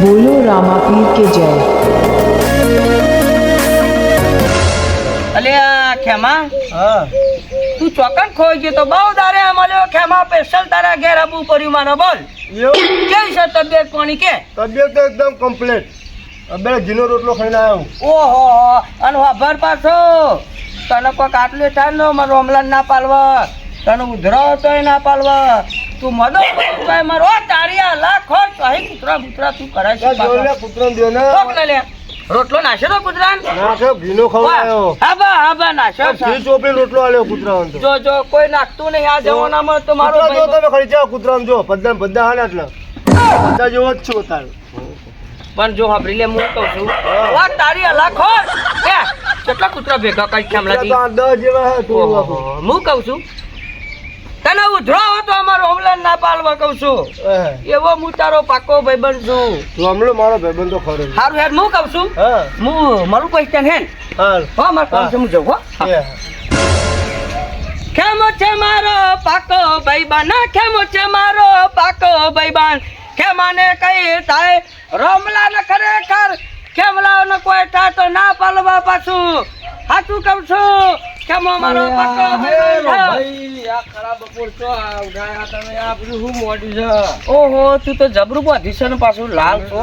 બોલો રામાપીર કે જય અલે આ ખેમા હા. તું ચોકન ખોઈ ગયો તો બહુ દારે મળ્યો. ખેમા સ્પેશિયલ તારા ઘેર આબુ પડ્યું માનો બોલ. કેવી છે તબિયત પાણી કે? તબિયત તો એકદમ કમ્પ્લીટ બે ઘીનો રોટલો ખાઈને આવ્યો ઓહો અને આભાર પાછો. તને કોઈક આટલે થાય ને મારો હમણાં ના પાલવા. તને ઉધરો તોય ના પાલવા. તું મદદ કઈ મારો કૂતરા બૂતરા તું કરે છે ને. કોક લે. રોટલો નાશે તો કૂતરાને? નાશે ભીનો ખવડાયો. હા બા હા બા નાખ્યો છે. ચોપડી રોટલો આલ્યો કૂતરાઓને તો. જો જો કોઈ નાખતું નહીં આ જમાનામાં તો મારો જો તમે ખરી જાઓ કૂતરામાં જો બધા બધા હાલ એટલે. બધા જેવો જ છું તારે પણ જો હાભરી લે હું કહું છું. વા તારી અલા હોય કે કેટલા કૂતરા ભેગા કઈ ખેમલાથી કૂતરા તો આ દસ જેવા હે તું હું કહું છું. તને ઉધરો હતો અમારો હોમલેન્ડ પાલવા કહું છું. એવો હું તારો પાકો ભાઈબંધ છું. હમણાં મારો ભાઈબંધ તો ખરો. સારું યાર હું કહું છું? હા. મારું ક્વેશ્ચન હે ને? હાલ. હો મારું કામ છે હું જઉં હો. છે મારો પાકો ભાઈબાન કેમ છે મારો પાકો ભાઈબાન. કેમાને કઈ થાય? રમલા ને ખરેખર કેમલા નો કોઈ તો ના પાલવા પાછું? હાચું કહું છું. કેમો મારો પાકો મોડી છે. ઓહો તું તો જબરું બાંધી છે ને પાછું લાલ છો.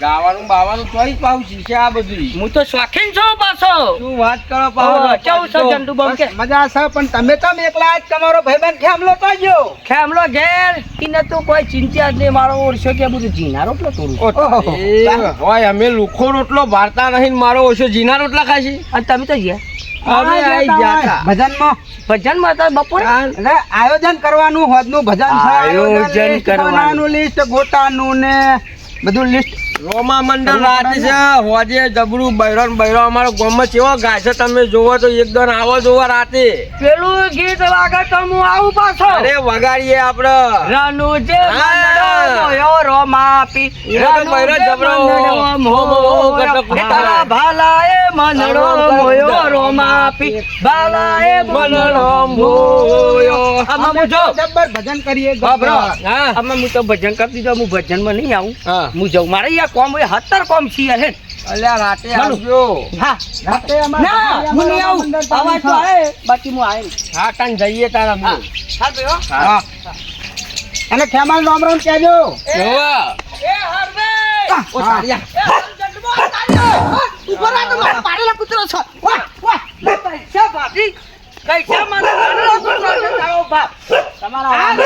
ગાવાનું બાવાનું તોય પાવ છે આ બધું હું તો શોખીન છું પાછો. શું વાત કરો પાવ કેવું છે જંતુ બમ કે? મજા છે પણ તમે તો એકલા જ તમારો ભાઈબંધ ખેમલો તો જો. ખેમલો ઘેર. ઈને તું કોઈ ચિંતા જ નહીં મારો ઓળશો કે બધું જીના રોટલો તોડું હોય અમે લુખો રોટલો ભારતા નહીં મારો ઓછો જીના રોટલા ખાશી અને તમે તો ગયા તા. ભજનમાં. ભજનમાં હતા બપોરે? આયોજન કરવાનું હોદનું ભજન છે આયોજન કરવાનું. લિસ્ટ ગોટાનું ને બધું લિસ્ટ રોમા મંડળ રાત છે. હોજે જબરું બૈરો બૈરો. અમારો ગામમાં કેવો ગાય છે તમે જોવો તો એકદમ આવો જોવો રાતે. પેલું ગીત વાગે તો હું આવું પાછો. અરે વગાડીએ આપણે રનુ જે મંડળો રોમા પી. રનુ બૈરો જબરો જબરો. મંડળો તારા ભાલા એ મંડળો મોયો રોમા પી. ભાલા એ મંડળો મોયો. અમે જો ભજન કરીએ ગબરો હા. અમે હું તો ભજન કરી દીધો. હું ભજનમાં નહીં આવું. હા. હું જઉં. મારે અહીંયા કોમ હોય હતર કોમ છીએ હે. અલ્યા રાતે આવજો. હા. રાતે અમારે ના હું નહીં આવું. અવાજ તો આવે. બાકી હું આવી હા તાન જઈએ તારા હા. હા ભાઈ હા. અને ખેમાલ રામ રામ કહેજો. જોવા એ હરવે ઓ હરજંડબો, તાળીઓ. ઊભો તો મારો પાડેલો કૂતરો છે. વાહ, વાહ. કૈસા ભાભી? કૈસા મારો પાડેલો કૂતરો છે તારો બાપ? તમારા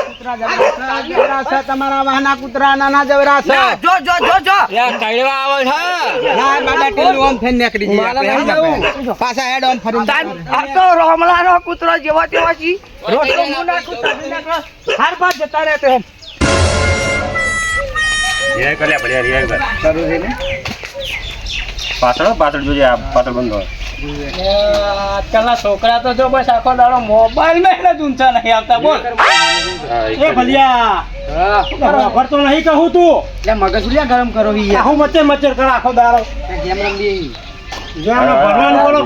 જબરા છે તમારા વાહના કૂતરા નાના જબરા છે ના, જો, જો, જો, જો. યાર કઈવા આવે છે ના બાબા ટેલું ઓમ થઈને નીકળી આપણે. પાછા હેડ ઓમ ફરી તાન- આ તો રોમલાનો કૂતરો જેવો તેવો છે. રોટલો મુના કૂતરા બિના હાર બાર જતા રહે તો. રિયાય કર લે ભલે રિયાય કર પાછળ હો, પાછળ જોજે આ પાછળ બંધ હોય આજકાલના છોકરા તો જો બસ આખો દાડો મોબાઈલમાં જ ઊંચા નહીં આવતા બોલ. એ ભલિયા. બરાબર તો નહીં કહું તું. એટલે મગજ લ્યા ગરમ કરો ઈ યાર. આખું મચર મચર કર આખો દાડો. ગેમ રમલી જો આનો ભગવાન બોલો.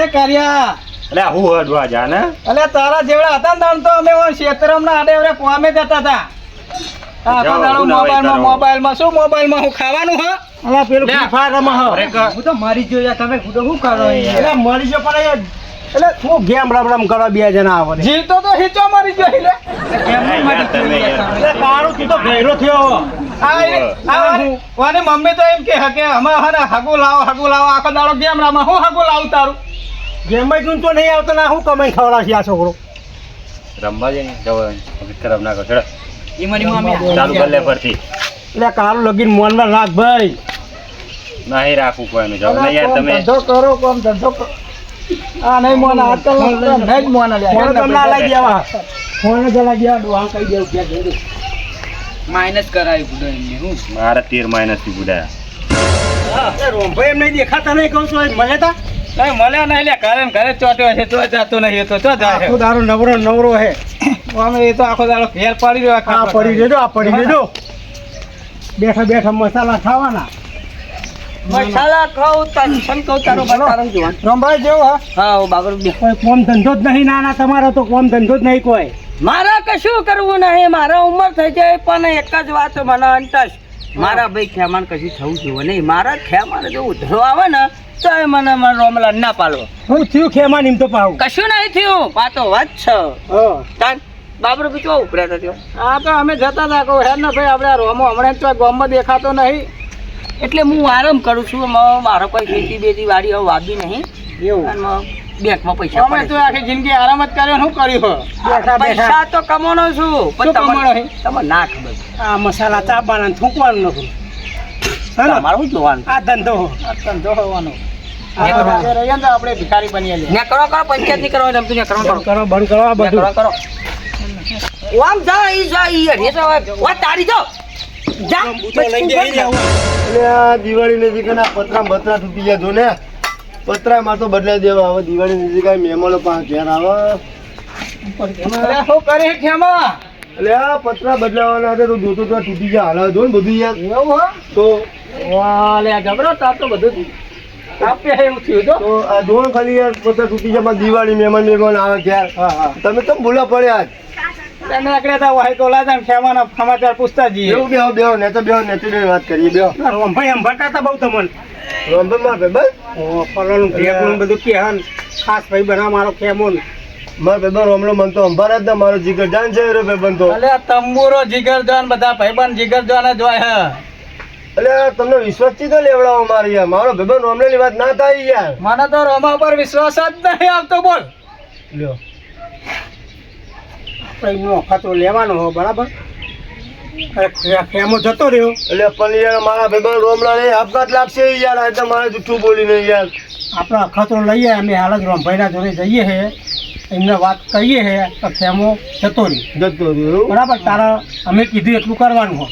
એ કર્યા. એટલે હું હડવા જા ને? અલે તારા જેવડા હતા ને તાણ તો અમે શેતરમ ના આડે અરે પોમે જતા હતા. આખો દાડો મોબાઈલમાં મોબાઈલમાં શું મોબાઈલમાં. શું મોબાઈલમાં? હું ખાવાનું હા? અલા પેલો ફ્રી ફાયર રમા હો. હું તો મારી જોયા તમે ખુદ શું કરો એટલે મરી જો પણ એટલે શું ગેમ રમ રમ કરો બે જણા આવો જીતો તો હિચો મારી જો એટલે ગેમ યાર, તમે યાર. એટલે તારું તું તો ભેરો થયો અને મમ્મી તો એમ કે હકે અમારે હને હગું લાવો હગું લાવો આખો દાડો ગેમ રમા હું હગું લાવું તારું? ગેમમાં તું તો નહીં આવતો ના હું કમાઈ ખવડાવશે આ છોકરો. રમવા જઈને જવા ખરાબ ના કરો ચડો એ મારી મમ્મી ચાલુ કર લે પરથી. એટલે કારું લગીન મોનમાં રાખ ભાઈ. નહીં રાખવું કોઈનું. જાવ નહીં યાર તમે ધંધો કરો કોમ ધંધો કરો. આ નહીં મોના આજકાલ નહીં જ મોના લે ફોન તમને લાગી આવા. ફોન જ લાગી આવા ડોહા કહી દેવું કે. માઇનસ કરાવી બુડો એમને હું? મારા તેર માઇનસથી બુડાયા એ રોમભાઈ એમ નહીં દેખાતા નહીં કહું છું મળે તા? નહીં મળ્યા નહીં લે ઘરે ઘરે ચોટ્યો છે તો જાતો નહીં એ તો ચો જાય. આખો દારો નવરો નવરો હે. અમે એ તો આખો દારો ઘેર પાડી રહ્યો આ પડી દેજો આ પડી લેજો બેઠા બેઠા મસાલા ખાવાના. મસાલા ટેન્શન કહું તારો બતારો જોવાનું રમભાઈ જેવું હા? હા બાગર કોઈ કોમ ધંધો જ નહીં નાના તમારો તો કોમ ધંધો જ નહીં કોઈ. મારે કશું કરવું નહીં મારા ઉંમર થઈ જાય પણ એક જ વાત મને અંતશ. મારા ભાઈ ખેમાન કશું થવું જોવે નહીં. મારા ખેમાને જો ઉધરો આવે ને તો એ મને રોમલા ના પાડવો હું થયું ખેમાન એમ તો પાવું કશું નહીં થયું પાતો વાત છે. તાન બાબરો બી કેવો ઉપડ્યા થયો. આ તો અમે જતા હતા કહું હે ને ભાઈ આપણે રોમો હમણાં તો ગામમાં દેખાતો નહીં. એટલે હું આરામ કરું છું. મારો કોઈ ખેતી બેતી વાડી હવે વાગી નહીં. એવું. બેંકમાં પૈસા અમે તો આખી જિંદગી આરામ જ કર્યો. શું કર્યું પૈસા તો કમાનો છું પણ કમાણો તમને છે? તમને ના ખબર. આ મસાલા ચાપવાના થૂંકવાનું નથી હે ને? તમારે શું જોવાનું? આ ધંધો આ ધંધો હોવાનો. આપણે ભિખારી બનીએ કરો કરો પંચાયતની કરો. એમ તું ને કરો કરો બંધ. કરો કરો. આમ જા ઈ જા ઈ હવે. વા તારી જો. જા એટલે આ દિવાળી નજીક ના આ પતરા બતરા તૂટી ગયા જો ને પતરા માં તો બદલાઈ દેવા. હવે દિવાળી નજીક મહેમાનો પાસે ઘેર આવે. શું કરી ખેમા? એટલે આ પતરા બદલાવાના હતા તો જોતો તો તૂટી ગયા. હાલ જો ને બધું યાર એવું હા? તો વાહ લે આ જબરો તાપ તો બધું તાપે એવું થયું તો. તો આ જો ખાલી યાર પતરા તૂટી ગયા પણ દિવાળી મહેમાન મહેમાન આવે ઘેર. હા હા. તમે કેમ ભૂલા પડ્યા આજ તમે નીકળ્યા હતા વાહી તો લાતા ખેમાના સમાચાર પૂછતા જઈએ. એવું બેહો બેહો ને તો બેહો ને તો વાત કરીએ બેહો. ભાઈ એમ ભટાતા બહુ તમને. રોમ્બે માર ભાઈ બસ? ઓ બધું કે ખાસ ભાઈ બના મારો ખેમો માર ભાઈ રોમલો મન તો અંભાર જ મારો જીગર જાન છે રે ભાઈ બંધો. અલે તંબુરો જીગર જાન બધા ભાઈબંધ જીગર જાન જ હોય હે. એટલે તમને વિશ્વાસથી તો લેવડાવો મારી યાર મારો ભાઈ રોમલે ની વાત ના થાય યાર. મને તો રોમા પર વિશ્વાસ જ નહીં આવતો બોલ. લ્યો. ભાઈ નો ખાતો લેવાનો હો બરાબર? ખેમો જતો રહ્યો. એટલે પણ યાર મારા ભાઈ રોમલા ને આપઘાત લાગશે યાર આ તો મારે જૂઠું બોલીને યાર. આપણે અખાતો લઈએ અમે હાલ જ રોમભાઈના જોડે જઈએ હે. એમને વાત કહીએ હે તો ખેમો જતો રહ્યો. જતો રહ્યો? બરાબર? તારા અમે કીધું એટલું કરવાનું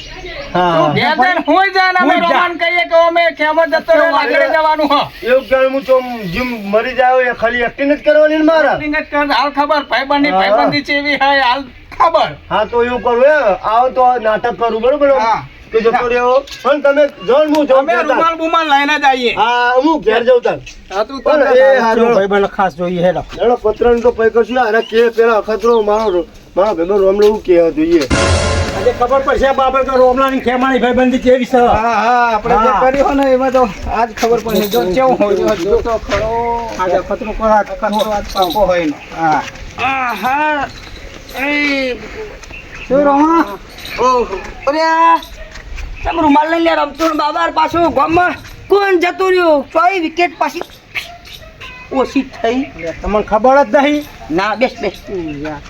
હો. હા જાન અમે રોમાન કહીએ કે અમે ખેમો જતો રહ્યો જવાનું હો એવું કારણ હું તો જીમ મરી જાય એ ખાલી એક્ટિંગ જ કરવાની ને મારા. Acting જ કર, હાલ ખબર ભાઈબંધની હા. ભાઈબંધી ચેવી હોય હાલ ખબર. હા તો એવું કરું હે આવો તો નાટક કરું બરોબર? કે જતો રહ્યો. પણ તમે જણ હું જાઉં અમે ઘેર તાર. રૂમાલ બુમાલ લઈને જ આવીએ. હા હું ઘેર જાઉં તાર. હા, તું પણ એ હારું ભાઈ ખાસ જોઈએ હેલો એનો પત્રનો તો પૈ કરશું. આને કે પેલા અખતરો મારો મારો ભાઈ રોમલો એવું કે જોઈએ. ખબર પડશે બાબત રોમલાની ખેમાની ભાઈબંધી કેવી છે. હા હા આપણે જે હા. કર્યું હોય ને એમાં તો આજ ખબર પડશે. જો કેવું હોય જો તો ખરો. આજે ખતરો કરા ખરો આજ પાકો હોય ને. હા. આહા. એ. શું રોમા? ઓહો અરે તમે રૂમાલ લઈને લે રમતો ને બાબા પાછું ગામમાં. કોણ જતું રહ્યું? ચોઈ વિકેટ પાછી. ઓછી થઈ. તમને ખબર જ નહીં. ના બેસ બેસ.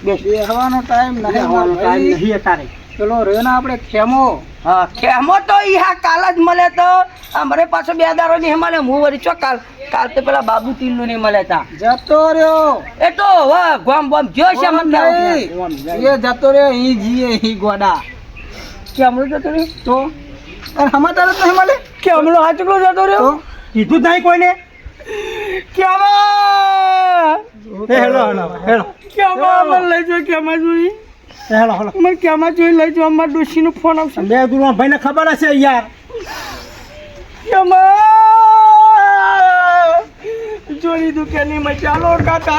બેસ. બેસવાનો ટાઈમ નહીં ટાઈમ નહીં તારે પેલો રહ્યો ને આપણે ખેમો. હા. ખેમો તો ઈ હા કાલ જ મળે તો. અમારે પાછો બે દારો નહીં મળે હું વળી ચો કાલ કાલ તો પેલા બાબુ તિલ્લુ નહીં મળે તા. જતો રહ્યો. એ તો હવે ગોમ બોમ જો છે મને એ જતો રહ્યો ઈ જીએ ઈ ગોડા. કેમલો જતો રહ્યો? તો? અને હમા જ તો મળે કેમલો હાચકલો જતો રહ્યો? કીધું જ નહીં કોઈને. Chemo? Hello hello hello. Chemo? મને લઈ જો કેમાં જોઈ? Hello hello. મને કેમાં જોઈ લઈ જો અમારા ડોશીનો ફોન આવશે. બે ગુરુ ભાઈને ખબર હશે યાર. જોડી દુકાની માં ચાલો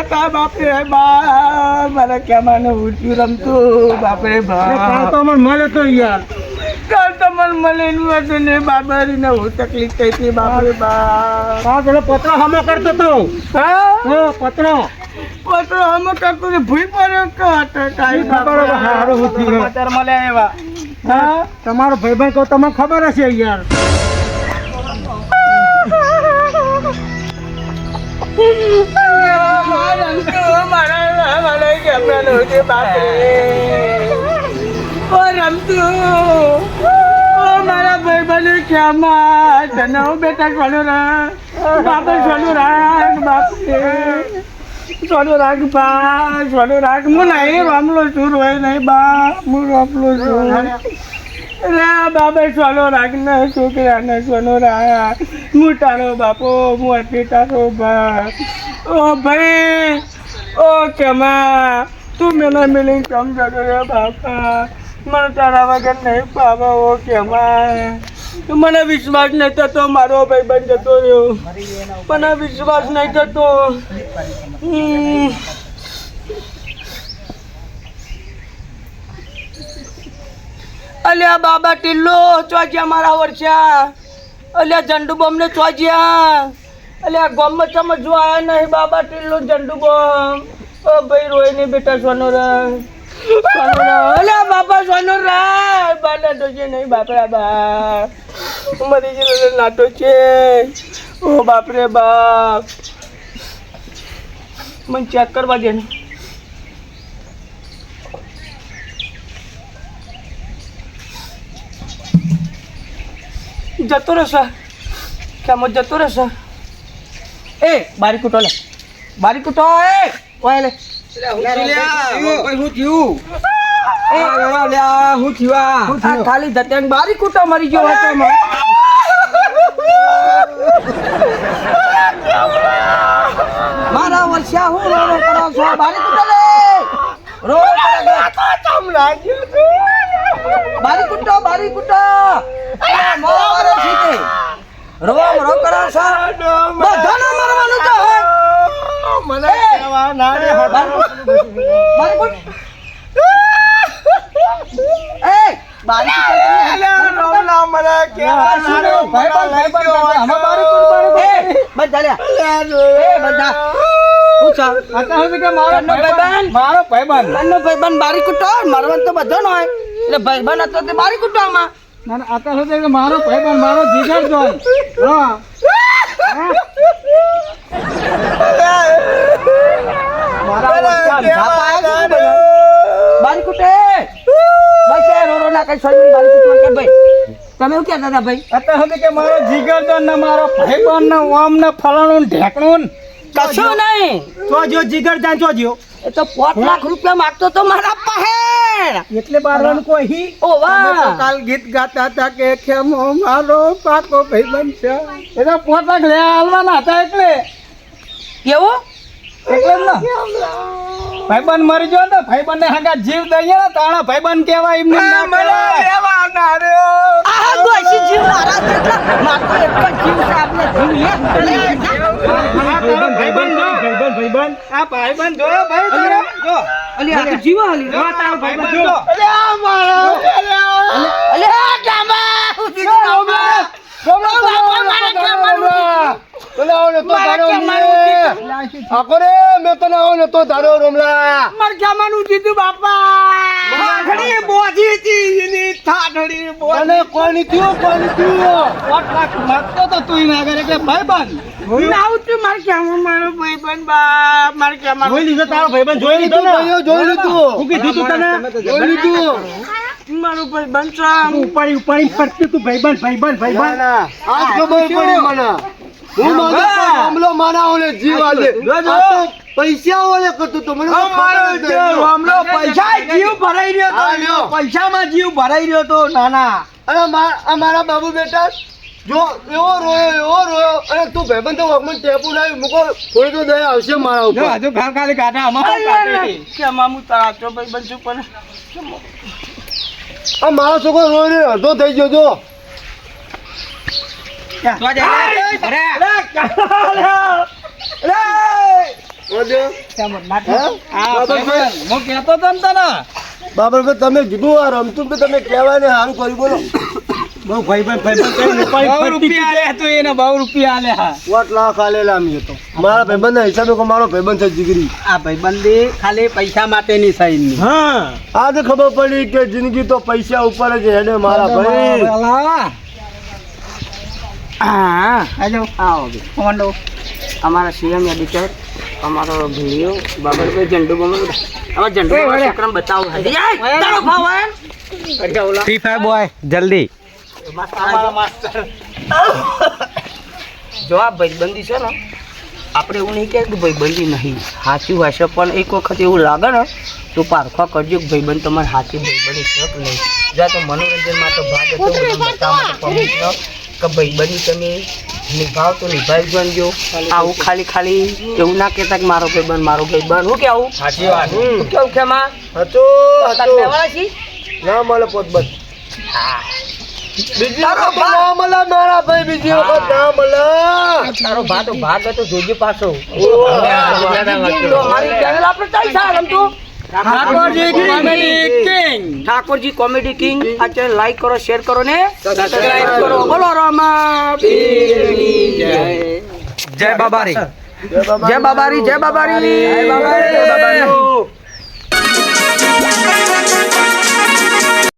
તા બાપરે બા. મારા કેમાને ઉઠ્યું રમતું? બાપરે બા. તો મને મળ્યો તો યાર. કાલ તો મને મળેલું હતું ને બાબારીને હું તકલીફ થઈ હતી બાપરે બા. પેલો પત્ર હમો કરતો તો. હા? હો પત્ર. પત્રો અમે કાકુ ને ભૂઈ પડ્યો કાટ કાઈ ખબર હારું હું થયું. મળે એવા હા? તમારો ભાઈબંધ કહો તમને ખબર હશે યાર. ઓ મારા ભાઈ હું બેટા સોનું રાખ બાપે રાખ બાપે. સોનું રાખ બા સોનું રાખ. હું નહીં રામલો છું, રોય નહીં બા, હું રામલો છું. રે બાબે સોનો રાખ, ને છોકરાને સોનો રાખ. હું તારો બાપો, હું અતિ તારો બા ઓ ભાઈ, ઓ કેમા તું મેલા મિલિંગ કમ જડો રે બાપા. મને તારા વગર નહીં પાવા, ઓ કેમા મને વિશ્વાસ નહીં થતો, મારો ભાઈ બંધ જતો રહ્યો. મને વિશ્વાસ નહીં થતો. અલ્યા બાબા ટિલ્લો, ચોજ્યા મારા વર્ષા. અલ્યા ઝંડુ બોમ ને ચોજ્યા અલ્યા ગોમમાં ચમ જો નહીં બાબા ટિલ્લો ઝંડુ બોમ. ઓ ભાઈ રોય નહીં બેટા સોનો રે અલ્યા બાપા, સોનો રે. બાના તો છે નહીં, બાપરા બા મરી ગયેલો નાટો છે. ઓ બાપરે બાપ. મને ચેક કરવા જતો રહેશે. કેમ જતો રહેશે? એ, બારી કૂટો લે. બારી કૂટો, એ, ઓય લે. ખાલી ધત્યાંગ બારી કૂટો મરી ગયો હતો. મારા વર્ષા હું રોડો કરો છો? બારી કૂટો લે. રો રો કરો છો. બારી કૂટો બારી કૂટો. મારો સીતે રોમ રો કરો છો? બધાને મરવાનું તો હોય મને કહેવા ના ભાઈ બંધ, મારો ન હોય એટલે ભાઈબંધ હતો તે મારો ભાઈબંધ મારો જીગર જોન કઈ સોરી ભાઈ? તમે એવું કહેતા હતા ભાઈ? અત્યારે સુધી કે મારો જીગર જોન ને મારો ભાઈબંધ ને ઓમ ને ફલાણું ને ઢેકણું કશું નહીં. ચોજ્યો જીગર જો. ચોજ્યો એ તો પોત લાખ રૂપિયા માગતો તો મારા પાસે. એટલે બારવાનું કોઈ ઓવા કાલ ગીત ગાતા હતા કે ખેમો મારો પાકો ભાઈ બનશે. એ તો પોતાક લે હાલવાના હતા એટલે. કેવો એટલે ને. ભાઈબંધ મરી જો ને ભાઈબંધ ને હંગા જીવ દઈએ ને તાણા ભાઈબંધ કહેવાય એમને ના કહેવાય. આ દોશી જીવ મારા કેટલા મારો એક જીવ જીવ એક આ ભાઈબંધ ભાઈબંધ ભાઈબંધ આ ભાઈબંધ જોયો ભાઈ તારો? જો. અલી આ જીવ હાલી. તારો ભાઈબંધ જો. અલે આ ગામા આખરે મેં તને આવો ને તો ધારો રોમલા. માર ગામાનું દીધું બાપા. ઠાઠડી બોધી હતી એની ઠાઠડી તને કોની થયો કોની થયો. પોત લાખ તો તું ના કરે એટલે ભાઈબંધ. નાઉ તું માર ગામા મારો ભાઈબંધ બા માર ગામા જોઈ લીધો તારો ભાઈબંધ જોઈ લીધો ને? જોઈ લીધું હું કીધું તું તને? જોઈ લીધું. મારો ભાઈબંધ છે. ઉપાડી ઉપાડી ફરતી તું ભાઈબંધ ભાઈબંધ ના, ભાઈબંધ આજ ખબર પડી મને. હું મામલો માના ઓલે જીવ પૈસા ઓલે કરતો તો. મને તો ખબર પૈસા જીવ ભરાઈ રહ્યો તો. પૈસામાં જીવ ભરાઈ રહ્યો તો નાના. મારા બાબુ બેટા જો એવો રોયો એવો રોયો. અને તું ભાઈબંધ વગમાં ટેપુ લાવી મૂકો. થોડી તો દયા આવશે મારા ઉપર. હજુ ખાલી ખાલી કાઢા આમાં કે મામુ તારા ભાઈબંધ છું પણ આ મારો છોકરો રોઈ રોઈ અડધો થઈ ગયો જો. તો ને તને. બાબરભાઈ તમે કીધું આ રમતું તમે કહેવાય ને સારું કર્યું બોલો. બહુ ભાઈ ભાઈ ભાઈ રૂપિયા આલે તો એને બહુ રૂપિયા આલે હા. વોટ લાખ આલેલા અમે તો. મારા ભાઈબંધના હિસાબે કો મારો ભાઈબંધ છે જીગરી. આ ભાઈબંધી ખાલી પૈસા માટેની સાઈનની. હા. આજે ખબર પડી કે જિંદગી તો પૈસા ઉપર જ હેડે મારા ભાઈ. હા. હેલો આવો કોંડો. અમારા સીએમ એડિટર અમારો ભીડિયો બાબરભાઈ ઝંડુ બમણ અમારા ઝંડુ એ બતાવો. હજી તારો ભાવ આય. ફ્રી ફાયર બોય જલ્દી. જો આ ભાઈબંધી છે ને આપણે એવું નહીં કે ભાઈબંધી નહીં. સાચું હશે પણ એક વખત એવું લાગે ને તો પારખા કરજો કે ભાઈબંધ તમારે સાચી ભાઈબંધી છે કે નહીં. જ્યાં તો મનોરંજન માટે ભાગ હતો મને ભાઈ બની કે ભાઈબંધી તમે નિભાવ તો નિભાવી બનજો. આવું ખાલી ખાલી એવું ના કહેતા કે મારો ભાઈબંધ મારો ભાઈબંધ. હું કેવું? સાચી વાત. હું કેવું કે માં? હતો હતો ના મળે પોતબત બીજી તારો વખત ના મળે મારા ભાઈ બીજી વખત ના મળે. તારો ભા તો ભાગ હતો જોજે પાછો. ઓ, તો ચેનલ આપણે ચાલી છે રમતું Thakurji comedy king Thakurji comedy king আচ্ছা লাইক করো শেয়ার করো নে। সাবস্ক্রাইব করো। বলো রামা জয় বাবা। রে জয় বাবা জয় বাবা জয়